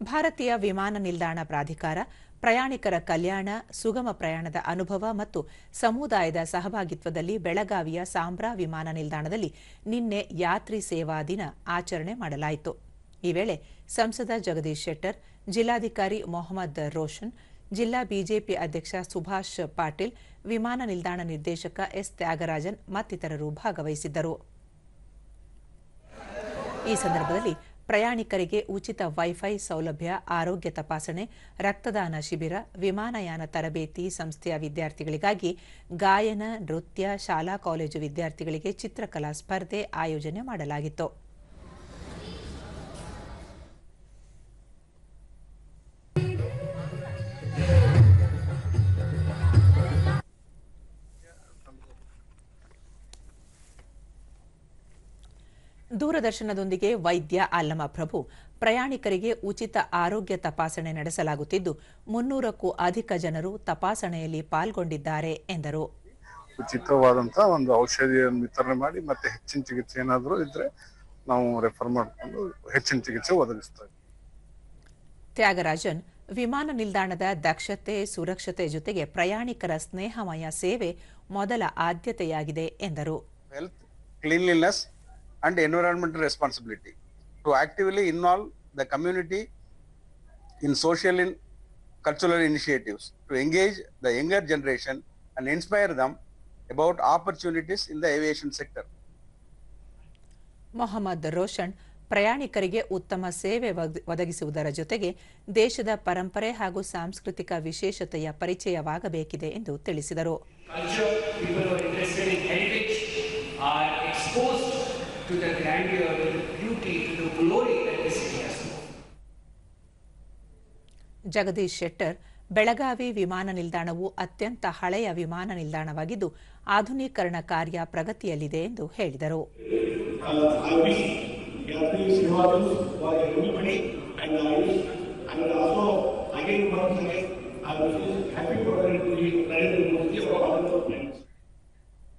ಭಾರತೀಯ ವಿಮಾನ ನಿಲ್ದಾಣ ಪ್ರಾಧಿಕಾರ, ಪ್ರಯಾಣಿಕರ ಕಲ್ಯಾಣ, ಸುಗಮ ಪ್ರಯಾಣದ ಅನುಭವ ಮತ್ತು ಸಮುದಾಯದ ಸಹಭಾಗಿತ್ವದಲ್ಲಿ ಬೆಳಗಾವಿಯ ಸಾಂಬ್ರಾ ವಿಮಾನ ನಿಲ್ದಾಣದಲ್ಲಿ ನಿನ್ನೆ ಯಾತ್ರಿ ಸೇವಾ ದಿನ ಆಚರಣೆ ಮಾಡಲಾಯಿತು. ಈ ವೇಳೆ ಸಂಸದ ಜಗದೀಶ್ ಶೆಟ್ಟರ್, ಜಿಲ್ಲಾಧಿಕಾರಿ ಮೊಹಮ್ಮದ್ ರೋಷನ್, ಜಿಲ್ಲಾ ಬಿಜೆಪಿ ಅಧ್ಯಕ್ಷ ಸುಭಾಷ್ ಪಾಟೀಲ್, ವಿಮಾನ ನಿಲ್ದಾಣ ನಿರ್ದೇಶಕ ಎಸ್ ತ್ಯಾಗರಾಜನ್ ಮತ್ತಿತರರು ಭಾಗವಹಿಸಿದ್ದರು. ಈ ಸಂದರ್ಭದಲ್ಲಿ ಪ್ರಯಾಣಿಕರಿಗೆ ಉಚಿತ ವೈಫೈ ಸೌಲಭ್ಯ, ಆರೋಗ್ಯ ತಪಾಸಣೆ, ರಕ್ತದಾನ ಶಿಬಿರ, ವಿಮಾನಯಾನ ತರಬೇತಿ ಸಂಸ್ಥೆಯ ವಿದ್ಯಾರ್ಥಿಗಳಿಗಾಗಿ ಗಾಯನ, ನೃತ್ಯ, ಶಾಲಾ, ಕಾಲೇಜು ವಿದ್ಯಾರ್ಥಿಗಳಿಗೆ ಚಿತ್ರಕಲಾ ಸ್ಪರ್ಧೆ ಆಯೋಜನೆ ಮಾಡಲಾಗಿತ್ತು. ದೂರದರ್ಶನದೊಂದಿಗೆ ವೈದ್ಯ ಅಲ್ಲಮ ಪ್ರಭು ಪ್ರಯಾಣಿಕರಿಗೆ ಉಚಿತ ಆರೋಗ್ಯ ತಪಾಸಣೆ ನಡೆಸಲಾಗುತ್ತಿದ್ದು ಮುನ್ನೂರಕ್ಕೂ ಅಧಿಕ ಜನರು ತಪಾಸಣೆಯಲ್ಲಿ ಪಾಲ್ಗೊಂಡಿದ್ದಾರೆ ಎಂದರು. ಉಚಿತವಾದಂತಹ ಒಂದು ಔಷಧಿಯನ್ನು ವಿತರಣೆ ಮಾಡಿ ಮತ್ತೆ ಹೆಚ್ಚಿನ ಚಿಕಿತ್ಸೆ ಏನಾದರೂ ಇದ್ರೆ ನಾವು ರೆಫರ್ ಮಾಡಿಕೊಂಡು ಹೆಚ್ಚಿನ ಚಿಕಿತ್ಸೆ ಒದಗಿಸ್ತೇವೆ ತ್ಯಾಗರಾಜನ್ ವಿಮಾನ ನಿಲ್ದಾಣದ ದಕ್ಷತೆ ಸುರಕ್ಷತೆ ಜೊತೆಗೆ ಪ್ರಯಾಣಿಕರ ಸ್ನೇಹಮಯ ಸೇವೆ ಮೊದಲ ಆದ್ಯತೆಯಾಗಿದೆ ಎಂದರು. Health cleanliness, and environmental responsibility to actively involve the community in social and cultural initiatives to engage the younger generation and inspire them about opportunities in the aviation sector. Mohammed Roshan ಪ್ರಯಾಣಿಕರಿಗೆ ಉತ್ತಮ ಸೇವೆ ಒದ- ಒದಗಿಸುವುದರ ಜೊತೆಗೆ ದೇಶದ ಪರಂಪರೆ ಹಾಗೂ ಸಾಂಸ್ಕೃತಿಕ ವಿಶೇಷತೆಯ ಪರಿಚಯವಾಗಬೇಕಿದೆ ಎಂದು ತಿಳಿಸಿದರು to the grandeur, to the beauty, to the glory that the city has to offer. Shetter. Shettar Belagavi ವಿಮಾನ ನಿಲ್ದಾಣವು ಅತ್ಯಂತ ಹಳೆಯ ವಿಮಾನ ನಿಲ್ದಾಣವಾಗಿದ್ದು ಆಧುನೀಕರಣ ಕಾರ್ಯ ಪ್ರಗತಿಯಲ್ಲಿದೆ ಎಂದು ಹೇಳಿದರು uh, I will also again once again, I happy Narendra Modi